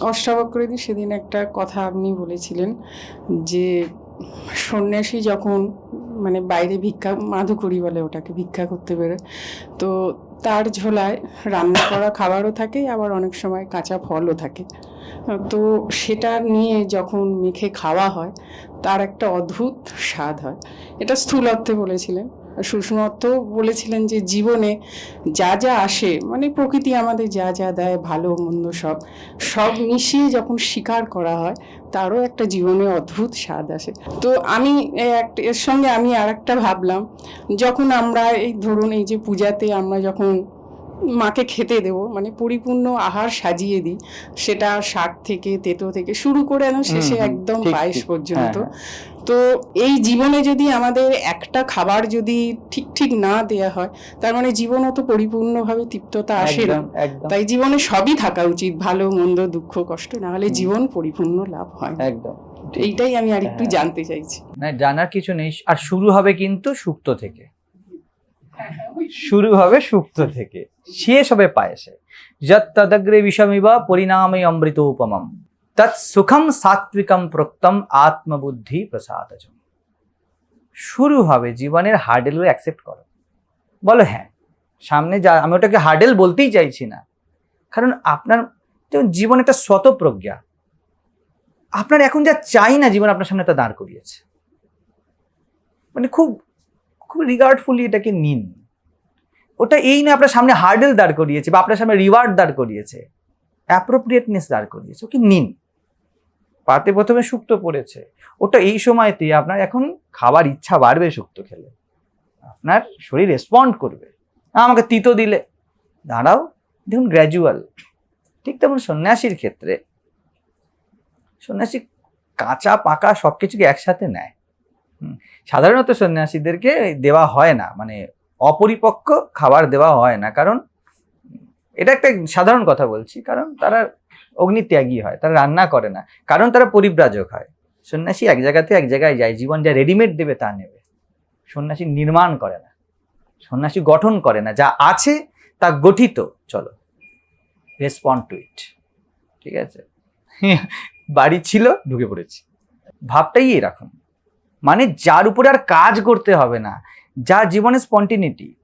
অষ্টাবক্রদি সেদিন একটা কথা আপনি বলেছিলেন যে সন্ন্যাসী যখন মানে বাইরে ভিক্ষা, মাধুকরী বলে ওটাকে, ভিক্ষা করতে বেরোয়, তো তার ঝোলায় রান্না করা খাবারও থাকে, আবার অনেক সময় কাঁচা ফলও থাকে। তো সেটা নিয়ে যখন মেখে খাওয়া হয়, তার একটা অদ্ভুত স্বাদ হয়। এটা স্থূল অর্থে বলেছিলেন। অর্থেও বলেছিলেন যে জীবনে যা যা আসে মানে প্রকৃতি আমাদের যা যা দেয়, ভালো, মন্দ সব সব মিশিয়ে যখন স্বীকার করা হয়, তারও একটা জীবনে অদ্ভুত স্বাদ আসে। তো আমি এর সঙ্গে আমি আর একটা ভাবলাম, যখন আমরা এই, ধরুন এই যে পূজাতে আমরা যখন মাকে খেতে দেব মানে পরিপূর্ণ আহার সাজিয়ে দিই। সেটা শাক থেকে তেতো থেকে শুরু করে একদম শেষে একদম পায়েস পর্যন্ত। হ্যাঁ, তো এই জীবনে যদি আমাদের একটা খাবার যদি ঠিক ঠিক না দেয়া হয় তার মানে জীবনও তো পরিপূর্ণভাবে তৃপ্ততা আসে না। তাই জীবনে সবই থাকা উচিত ভালো মন্দ দুঃখ কষ্ট না হলে জীবন পরিপূর্ণ লাভ হয় একদম এইটাই আমি আর একটু হ্যাঁ। জানতে চাইছি। না জানার কিছু নেই। আর শুরু হবে কিন্তু সুক্ত থেকে। শুরু হবে সুক্ত থেকে। শেষ হবে পায়েসে। যত তদগ্রে বিষমিবা পরিণামে অমৃত উপমম তৎ সুখম সাত্বিকম প্রক্তম আত্মবুদ্ধি প্রসাদজম। শুরু হবে জীবনের হার্ডেল অ্যাকসেপ্ট করো। বলো হ্যাঁ সামনে যা, আমি ওটাকে হার্ডেল বলতেই চাইছি না। কারণ আপনার জীবন একটা স্বতঃপ্রজ্ঞা আপনার এখন যা চাই না, জীবন আপনার সামনে তা দাঁড় করিয়েছে। মানে খুব খুব রিগার্ডফুলি এটাকে নিন। ওটা এই না আপনার সামনে হার্ডেল দাঁড় করিয়েছে বা আপনার সামনে রিওয়ার্ড দাঁড় করিয়েছে। অ্যাপ্রোপ্রিয়েটনেস দাঁড় করিয়েছে, ওকে নিন। পাতে প্রথমে শুক্তো পড়েছে। ওটা এই সময়তে আপনার এখন খাবার ইচ্ছা বাড়বে শুক্তো খেলে। আপনার শরীর রেসপন্ড করবে। আমাকে তিতো দিলে। দাঁড়াও, দেখুন গ্র্যাজুয়াল ঠিক তেমন সন্ন্যাসীর ক্ষেত্রে। সন্ন্যাসী কাঁচা, পাকা সব কিছুকে একসাথে নেয়। সাধারণত সন্ন্যাসীদেরকে দেওয়া হয় না মানে অপরিপক্ক খাবার দেওয়া হয় না, কারণ এটা একটা সাধারণ কথা বলছি, কারণ তারা অগ্নিত্যাগী হয়, তারা রান্না করে না, কারণ তারা পরিব্রাজক হয়। সন্ন্যাসী এক জায়গাতে এক জায়গায় যায়, জীবন যা রেডিমেড দেবে তা নেবে। সন্ন্যাসী নির্মাণ করে না, সন্ন্যাসী গঠন করে না, যা আছে তা গঠিত, চলো রেসপন্ড টু ইট ঠিক আছে? বাড়ি ছিল, ঢুকে পড়েছি। ভাবটাই এরকম। মানে যার উপরে আর কাজ করতে হবে না যা জীবনে স্পন্টিনিটি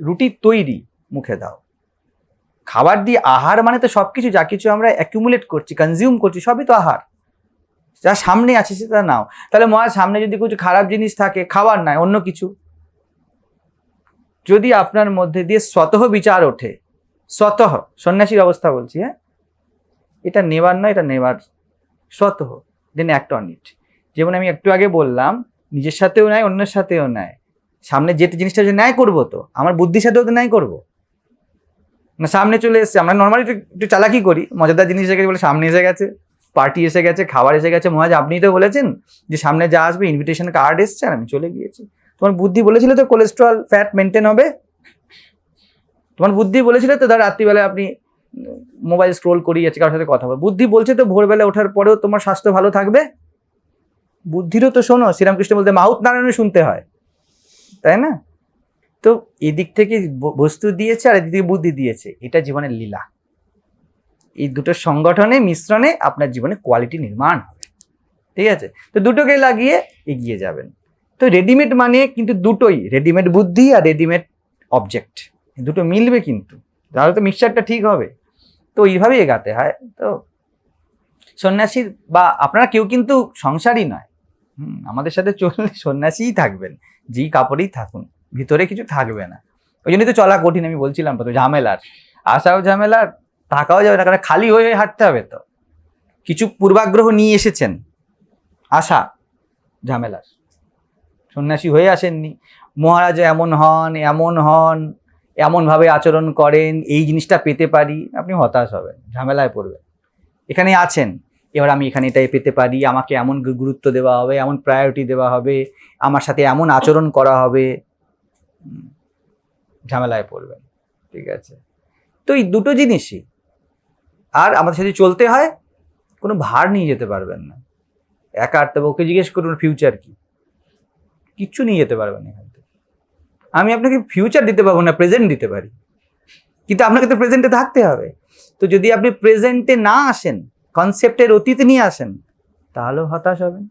রুটি তৈরি, মুখে দাও। খাবার দিয়ে আহার মানে তো সব কিছু যা কিছু আমরা অ্যাকুমুলেট করছি কনজিউম করছি, সবই তো আহার। যা সামনে আছে সেটা নাও। তাহলে মহারাজ, সামনে যদি কিছু খারাপ জিনিস থাকে, খাবার নয় অন্য কিছু। যদি আপনার মধ্যে দিয়ে স্বতঃ বিচার ওঠে, স্বতঃ, সন্ন্যাসীর অবস্থা বলছি হ্যাঁ? এটা নেবার নয়, এটা নেবার। স্বতঃ দেন অ্যাক্ট অন ইট যেমন আমি একটু আগে বললাম, নিজের সাথেও নেয় অন্যের সাথেও নেয় সামনে যেটা জিনিসটা যে ন্যায় করব তো, আমার বুদ্ধির সাথেও তো ন্যায় করব। না, সামনে চলে এসছে, আমরা নর্মালি একটু চালাকি করি, মজাদার জিনিস এসে গেছে বলে সামনে এসে গেছে পার্টি এসে গেছে, খাবার এসে গেছে। মহাজ আপনি তো বলেছেন যে সামনে যা আসবে ইনভিটেশন কার্ড এসছে আর আমি চলে গিয়েছি। তোমার বুদ্ধি বলেছিল তো কোলেস্ট্রল ফ্যাট মেনটেন হবে? তোমার বুদ্ধি বলেছিল তো, ধর রাত্রিবেলায় আপনি মোবাইল স্ক্রোল করিয়ে যাচ্ছে কারোর সাথে কথা বল। বুদ্ধি বলছে তো ভোরবেলা ওঠার পরেও তোমার স্বাস্থ্য ভালো থাকবে? বুদ্ধিরও তো শোনো, শ্রীরামকৃষ্ণ বলতে মাহুত নারায়ণও শুনতে হয়। তাই না? তো এদিক থেকে বস্তু দিয়েছে আর এদিক থেকে বুদ্ধি দিয়েছে। এটা জীবনের লীলা। এই দুটো সংগঠনে, মিশ্রণে আপনার জীবনে কোয়ালিটি নির্মাণ ঠিক আছে? তো দুটোকে লাগিয়ে এগিয়ে যাবেন। তো রেডিমেড মানে কিন্তু দুটোই রেডিমেড বুদ্ধি আর রেডিমেড অবজেক্ট দুটো মিলবে কিন্তু। তাহলে তো মিক্সচারটা ঠিক হবে। তো এইভাবেই এগাতে হয়। তো সন্ন্যাসীর বা আপনারা কেউ কিন্তু সংসারই নয়। হুম, আমাদের সাথে চললে সন্ন্যাসীই থাকবেন যেই কাপড়েই থাকুন ভিতরে কিছু থাকবে না। ওই জন্যই তো চলা কঠিন আমি বলছিলাম তো ঝামেলার। আসাও ঝামেলার থাকাও যাবে না কারণ খালি হয়ে হয়ে হাঁটতে হবে তো। কিছু পূর্বাগ্রহ নিয়ে এসেছেন আশা ঝামেলার। সন্ন্যাসী হয়ে আসেননি মহারাজা এমন হন এমন হন এমনভাবে আচরণ করেন এই জিনিসটা পেতে পারি আপনি হতাশ হবেন ঝামেলায় পড়বেন। এখানে আছেন এবার আমি এখানে এটাই পেতে পারি আমাকে এমন গুরুত্ব দেওয়া হবে এমন প্রায়োরিটি দেওয়া হবে আমার সাথে এমন আচরণ করা হবে। ঝামেলায় পড়বেন ঠিক আছে? তো এই দুটো জিনিসই। আর আমাদের সাথে চলতে হয় কোনো ভার নিয়ে যেতে পারবেন না। একা আটতে হবে, ওকে জিজ্ঞেস করুন ফিউচার কি? কিচ্ছু নিয়ে যেতে পারবেন এখান থেকে। আমি আপনাকে ফিউচার দিতে পারব না প্রেজেন্ট দিতে পারি। কিন্তু আপনাকে তো প্রেজেন্টে থাকতে হবে। তো যদি আপনি প্রেজেন্টে না আসেন কনসেপ্টের অতীত নিয়ে আসেন, তাহলেও হতাশ হবেন।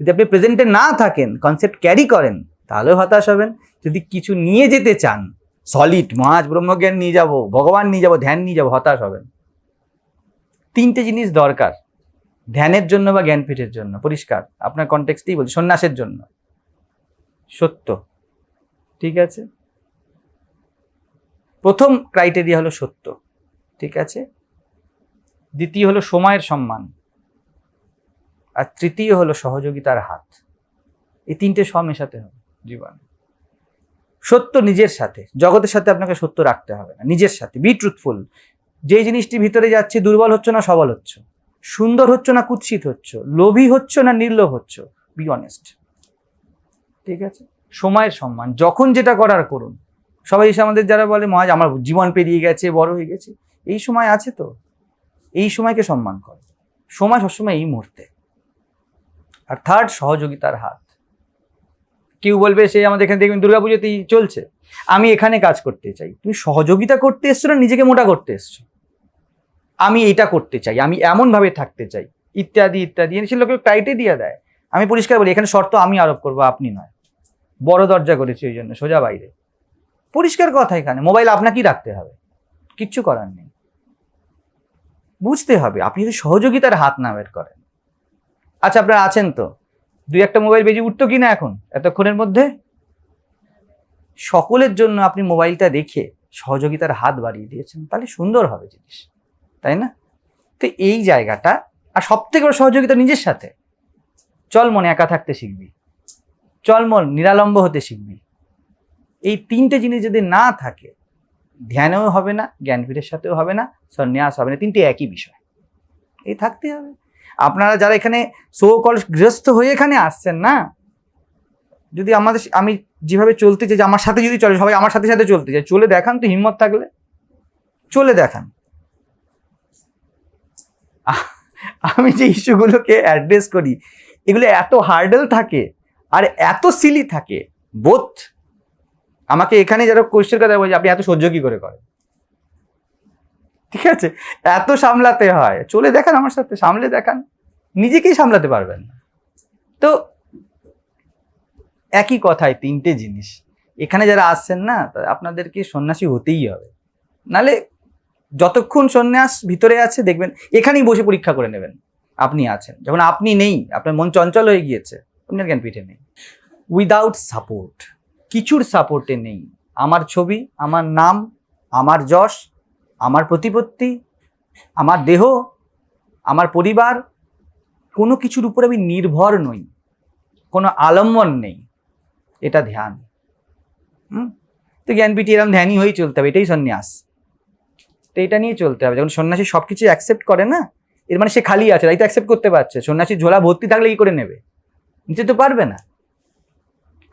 যদি আপনি প্রেজেন্টে না থাকেন কনসেপ্ট ক্যারি করেন, তাহলেও হতাশ হবেন। যদি কিছু নিয়ে যেতে চান সলিড মহাজ ব্রহ্মজ্ঞান নিয়ে যাব, ভগবান নিয়ে যাব, ধ্যান নিয়ে যাব, হতাশ হবেন। তিনটে জিনিস দরকার, ধ্যানের জন্য বা জ্ঞানপীঠের জন্য। পরিষ্কার, আপনার কনটেক্সটেই বলছি সন্ন্যাসের জন্য। সত্য, ঠিক আছে? প্রথম ক্রাইটেরিয়া হলো সত্য, ঠিক আছে? দ্বিতীয় হলো সময়ের সম্মান। আর তৃতীয় হলো সহযোগিতার হাত। এই তিনটে সব মেশাতে হবে জীবনে। সত্য নিজের সাথে। জগতের সাথে আপনাকে সত্য রাখতে হবে না, নিজের সাথে। বি ট্রুথফুল যে জিনিসটি ভিতরে যাচ্ছে, দুর্বল হচ্ছে না, সবল হচ্ছে। সুন্দর হচ্ছে না, কুৎসিত হচ্ছে। লোভী হচ্ছে না, নির্লোভ হচ্ছে। বি অনেস্ট ঠিক আছে? সময়ের সম্মান। যখন যেটা করার করুন। সবাই এসে আমাদের যারা বলে মহাজ আমার জীবন পেরিয়ে গেছে, বড় হয়ে গেছে। এই সময় আছে তো? এই সময়কে সম্মান কর। সময় সবসময় এই মুহূর্তে। আর থার্ড সহযোগিতার হাত। কেউ বলবে, সে আমাদের এখানে দেখবেন দুর্গাপুজোতেই চলছে। আমি এখানে কাজ করতে চাই। তুমি সহযোগিতা করতে এসছো না, নিজেকে মোটা করতে এসছো? আমি এটা করতে চাই। আমি এমনভাবে থাকতে চাই। ইত্যাদি ইত্যাদি। সে লোকের ক্রাইটেরিয়া দেয়। আমি পরিষ্কার বলি, এখানে শর্ত আমি আরোপ করব, আপনি নয়। বড় দরজা করেছি ওই জন্য, সোজা বাইরে। পরিষ্কার কথা এখানে। মোবাইল আপনাকেই রাখতে হবে। কিচ্ছু করার নেই। বুঝতে হবে। আপনি যদি সহযোগিতার হাত না বের করেন। আচ্ছা আপনারা আছেন তো? দুই একটা মোবাইল বেজে উঠতো কিনা এখন? এতক্ষণের মধ্যে? সকলের জন্য আপনি মোবাইলটা রেখে সহযোগিতার হাত বাড়িয়ে দিয়েছেন, তাহলে সুন্দর হবে জিনিস, তাই না? তো এই জায়গাটা, আর সব থেকে বড় সহযোগিতা নিজের সাথে। চল মনে একা থাকতে শিখবি। চল মন নিরালম্ব হতে শিখবি। এই তিনটে জিনিস যদি না থাকে ধ্যানেও হবে না, জ্ঞানপীঠের সাথেও হবে না, সন্ন্যাস হবে না, তিনটে একই বিষয়। এই থাকতে হবে। আপনারা যারা এখানে সো কল গৃহস্থ হয়ে এখানে আসছেন না, যদি আমাদের আমি যেভাবে চলতে চাই আমার সাথে যদি চলে, সবাই আমার সাথে সাথে চলতে চাই চলে দেখান তো হিম্মত থাকলে। চলে দেখান। আমি যে ইস্যুগুলোকে অ্যাড্রেস করি, এগুলো এত হার্ডেল থাকে আর এত সিলি থাকে বোধ আমাকে এখানে যারা কোয়েশ্চেন কথা বলছে, আপনি এত সহ্য কি করে করেন? ঠিক আছে? এত সামলাতে হয়। চলে দেখান আমার সাথে, সামলে দেখান। নিজেকেই সামলাতে পারবেন না। তো একই কথায় তিনটে জিনিস। এখানে যারা আসছেন না আপনাদেরকে সন্ন্যাসী হতেই হবে। নালে যতক্ষণ সন্ন্যাস ভিতরে আছে, দেখবেন এখানেই বসে পরীক্ষা করে নেবেন। আপনি আছেন। যখন আপনি নেই, আপনার মন চঞ্চল হয়ে গিয়েছে, আপনার জ্ঞান পিঠে নেই। উইদাউট সাপোর্ট কিছুর সাপোর্টে নেই। আমার ছবি, আমার নাম, আমার যশ, আমার প্রতিপত্তি, আমার দেহ, আমার পরিবার, কোনো কিছুর উপর আমি নির্ভর নই। কোনো আলম্বন নেই। এটা ধ্যান। হুম? তো জ্ঞানপীঠে এরম ধ্যানই হয়েই চলতে হবে, এটাই সন্ন্যাস। তো এটা নিয়ে চলতে হবে। যখন সন্ন্যাসী সব কিছু অ্যাকসেপ্ট করে না, এর মানে সে খালি আছে, তাই তো অ্যাকসেপ্ট করতে পারছে। সন্ন্যাসী ঝোলা ভর্তি থাকলে কি করে নেবে? নিতে তো পারবে না।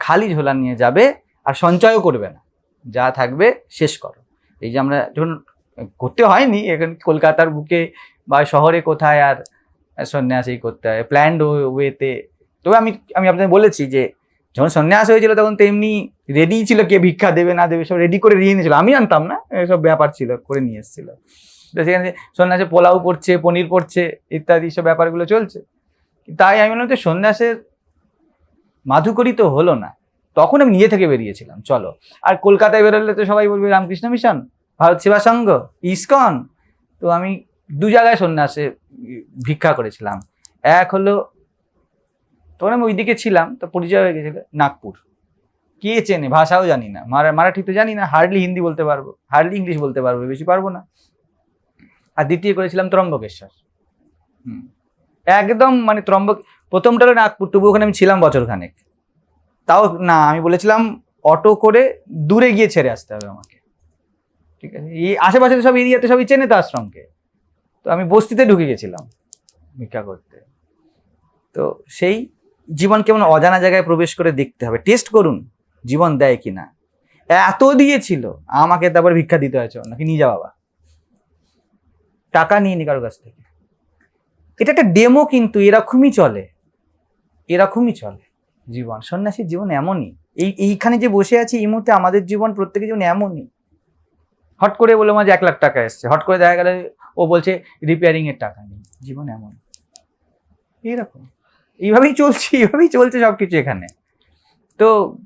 খালি ঝোলা নিয়ে যাবে আর সঞ্চয়ও করবে না। যা থাকবে শেষ করো। এই যে আমরা যখন করতে হয়নি, এখন কলকাতার বুকে বা শহরে কোথায় আর সন্ন্যাসী করতে হয় প্ল্যান্ড ওয়েতে তবে আমি আমি আপনাকে বলেছি যে, যখন সন্ন্যাস হয়েছিল তখন তেমনি রেডি ছিল কে ভিক্ষা দেবে, না দেবে, সব রেডি করে নিয়ে নিয়েছিল। আমি আনতাম না, এসব ব্যাপার ছিল, করে নিয়ে এসেছিল। তো সেখানে সন্ন্যাসে পোলাও পড়ছে, পনির পড়ছে, ইত্যাদি সব ব্যাপারগুলো চলছে। তাই আমি বললাম যে সন্ন্যাসের মাধুকরী তো হলো না। তখন আমি নিজে থেকে বেরিয়েছিলাম, চলো। আর কলকাতায় বেরোলে তো সবাই বলবে, রামকৃষ্ণ মিশন, ভারত সেবা সংঘ, ইস্কন। তো আমি দু জায়গায় সন্ন্যাসে ভিক্ষা করেছিলাম। এক হলো, তখন আমি ওইদিকে ছিলাম, তো পরিচয় হয়ে গেছিল নাগপুর। কে চেনে? ভাষাও জানি না। মারা- মারাঠি তো জানি না, হার্ডলি হিন্দি বলতে পারব, হার্ডলি ইংলিশ বলতে পারব, বেশি পারব না। আর দ্বিতীয় করেছিলাম ত্রম্বকেশ্বর। হুম। একদম মানে ত্রম্বক প্রথমটা হলো নাগপুর, তবু ওখানে আমি ছিলাম বছর খানেক তাও না, আমি বলেছিলাম অটো করে দূরে গিয়ে ছেড়ে আসতে হবে আমাকে। ঠিক আছে? এই আশেপাশে সব এরিয়াতে সবই চেনে তো আশ্রমকে। তো আমি বস্তিতে ঢুকে গেছিলাম ভিক্ষা করতে। তো সেই জীবন কেমন অজানা জায়গায় প্রবেশ করে দেখতে হবে। টেস্ট করুন জীবন দেয় কি না এত দিয়েছিল, আমাকে তারপর ভিক্ষা দিতে হয়েছে নাকি নিয়ে যা বাবা। টাকা নিয়ে নি কারোর কাছ থেকে। এটা একটা ডেমো কিন্তু, এরকমই চলে। এরকমই চলে জীবন। সন্ন্যাসীর জীবন এমনই। এই, এইখানে যে বসে আছি এই মুহূর্তে আমাদের জীবন প্রত্যেকের জীবন এমনই। হট করে বলে মাঝে এক লাখ টাকা এসছে। হট করে দেখা গেলে ও বলছে রিপেয়ারিং এর টাকা নেই। জীবন এমন এইরকম। এইভাবেই চলছে এইভাবেই চলছে সবকিছু এখানে। তো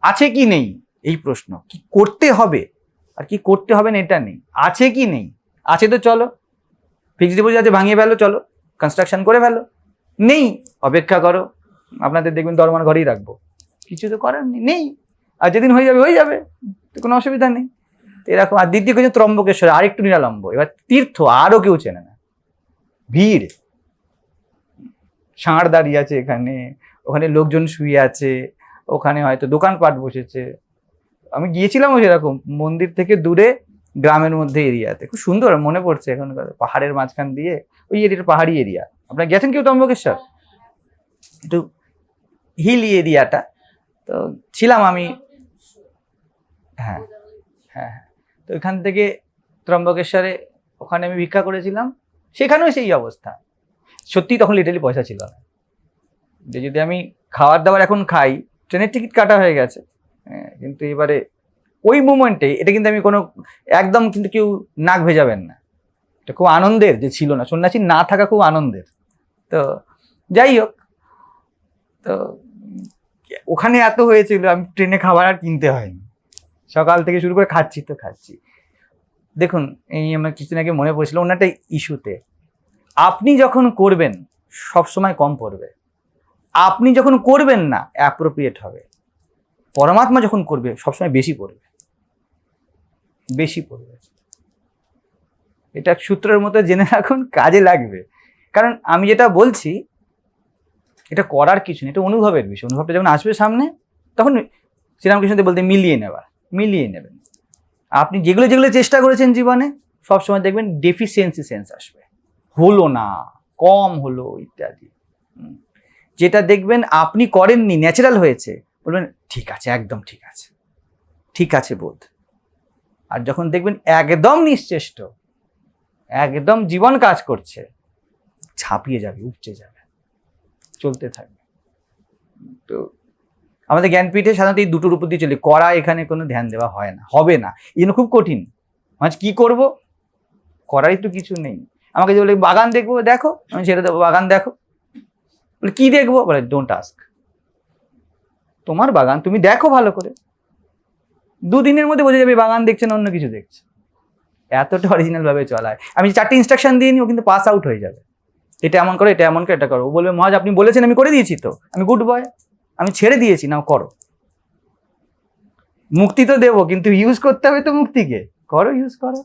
আছে কি নেই? এই প্রশ্ন। কি করতে হবে? আর কি করতে হবে না এটা নেই। আছে কি নেই? আছে তো চলো। ফিক্সড ডিপোজিট আছে, ভাঙিয়ে ফেলো, চলো। কনস্ট্রাকশন করে ফেলো। নেই। অপেক্ষা করো। আপনাদের দেখবেন দরমার ঘরেই রাখব। কিছু তো করার নেই। নেই। আর যেদিন হয়ে যাবে হয়ে যাবে। তো কোনো অসুবিধা নেই। এরকম। আর দ্বিতীয় কিছু ত্রম্বকেশ্বর, আরেকটু নিরালম্ব। এবার তীর্থ আরও কেউ চেনে না। ভিড়। ষাঁড় দাঁড়িয়ে আছে এখানে। ওখানে লোকজন শুয়ে আছে। ওখানে হয়তো দোকানপাট বসেছে। আমি গিয়েছিলামও সেরকম। মন্দির থেকে দূরে গ্রামের মধ্যে এরিয়াতে। খুব সুন্দর মনে পড়ছে এখন পাহাড়ের মাঝখান দিয়ে। ওই এরিয়ার পাহাড়ি এরিয়া। আপনারা গেছেন কেউ ত্রম্বকেশ্বর একটু হিলি এরিয়াটা তো ছিলাম আমি। হ্যাঁ হ্যাঁ হ্যাঁ। তো এখান থেকে ত্রম্বকেশ্বরে ওখানে আমি ভিক্ষা করেছিলাম। সেখানেও সেই অবস্থা। সত্যি তখন লিটালি পয়সা ছিল না। যে যদি আমি খাবার দাবার এখন খাই ট্রেনের টিকিট কাটা হয়ে গেছে। হ্যাঁ, কিন্তু এবারে ওই মুমেন্টে এটা কিন্তু আমি কোনো একদম কিন্তু কেউ নাক ভেজাবেন না। এটা খুব আনন্দের যে ছিল না। সন্ন্যাসী না থাকা খুব আনন্দের। তো যাই হোক, তো ওখানে এত হয়েছিল, আমি ট্রেনে খাবার আর কিনতে হয়নি। সকাল থেকে শুরু করে খাচ্ছি তো খাচ্ছি। দেখুন, এই আমার কিছুদিন আগে মনে পড়ছিল অন্য একটা ইস্যুতে। আপনি যখন করবেন সব সময় কম পড়বে। আপনি যখন করবেন না অ্যাপ্রোপ্রিয়েট হবে। পরমাত্মা যখন করবে, সবসময় বেশি পড়বে। বেশি পড়বে। এটা সূত্রের মতো জেনে রাখুন, কাজে লাগবে। কারণ আমি যেটা বলছি, এটা করার কিছু নেই, এটা অনুভবের বিষয়। অনুভবটা যখন আসবে সামনে, তখন শ্রীরামকৃষ্ণদেব বলতে মিলিয়ে নেওয়া মিলিয়ে নেবেন। আপনি যেগুলো যেগুলো চেষ্টা করেছেন জীবনে, সবসময় দেখবেন ডেফিসিয়েন্সি সেন্স আসবে। হলো না, কম হলো ইত্যাদি। যেটা দেখবেন আপনি করেননি ন্যাচারাল হয়েছে, বলবেন, ঠিক আছে, একদম ঠিক আছে। ঠিক আছে বোধ। আর যখন দেখবেন একদম নিশ্চেষ্ট, একদম জীবন কাজ করছে ছাপিয়ে যাবে উপচে যাবে। চলতে থাকবে। তো আমাদের জ্ঞানপীঠে সাধারণত এই দুটোর উপর দিয়ে চলে। করা এখানে কোনো ধ্যান দেওয়া হয় না হবে না। এই জন্য খুব কঠিন। মানে কি করব? করারই তো কিছু নেই। আমাকে যে বলে বাগান দেখব দেখো। আমি ছেড়ে দেবো বাগান দেখো। বলে কী দেখব? বলে ডোন্ট আস্ক তোমার বাগান তুমি দেখো ভালো করে। দুদিনের মধ্যে বোঝা যাবে বাগান দেখছে না অন্য কিছু দেখছে। এতটা অরিজিনাল ভাবে চলায়। আমি চারটে ইনস্ট্রাকশন দিয়ে নিই ও কিন্তু পাস আউট হয়ে যাবে। এটা এমন করো, এটা এমন করো, এটা করো। ও বলবে মহাজ আপনি বলেছেন, আমি করে দিয়েছি তো। আমি গুড বয় আমি ছেড়ে দিয়েছি না করো। মুক্তি তো দেবো, কিন্তু ইউজ করতে হবে তো মুক্তিকে। করো ইউজ করো।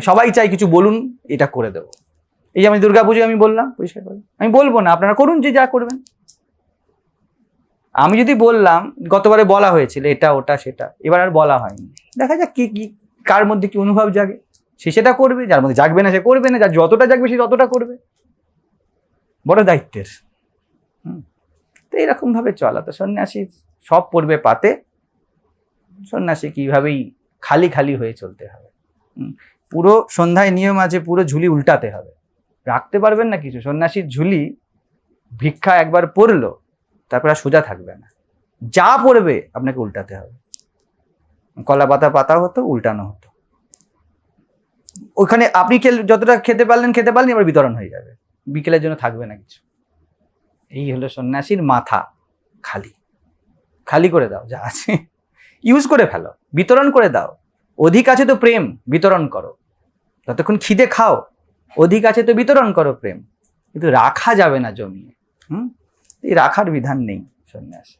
সবাই চাই কিছু বলুন, এটা করে দেবো। এই যে আমি দুর্গা পুজো আমি বললাম, পরিষ্কার করে। আমি বলব না, আপনারা করুন যে যা করবেন। আমি যদি বললাম, গতবারে বলা হয়েছিল, এটা, ওটা, সেটা, এবার আর বলা হয়নি। দেখা যাক কি কি, কার মধ্যে কি অনুভব জাগে। সে সেটা করবে, যার মধ্যে জাগবে না, সে করবে না, যার যতটা জাগবে, সে ততটা করবে। বড় দায়িত্বের। হুম। তো এরকম ভাবে চলা। তো সন্ন্যাসী সব পড়বে পাতে। সন্ন্যাসী কিভাবেই খালি খালি হয়ে চলতে হবে। হুম, পুরো সন্ধ্যায় নিয়ম আছে পুরো ঝুলি উল্টাতে হবে। রাখতে পারবেন না কিছু। সন্ন্যাসীর ঝুলি ভিক্ষা একবার পড়ল তারপর আর সোজা থাকবে না। যা পড়বে আপনাকে উল্টাতে হবে। কলা পাতা পাতা হতো উল্টানো হতো। ওখানে আপনি খেল যতটা খেতে পারলেন খেতে পারলেন এবার বিতরণ হয়ে যাবে। বিকেলের জন্য থাকবে না কিছু। এই হলো সন্ন্যাসীর মাথা খালি। খালি করে দাও যা আছে। ইউজ করে ফেলো। বিতরণ করে দাও। অধিক আছে তো প্রেম, বিতরণ করো। যতক্ষণ খিদে খাও, অধিক আছে তো বিতরণ করো প্রেম। কিন্তু রাখা যাবে না জমিয়ে। হুম? এই রাখার বিধান নেই সন্ন্যাস।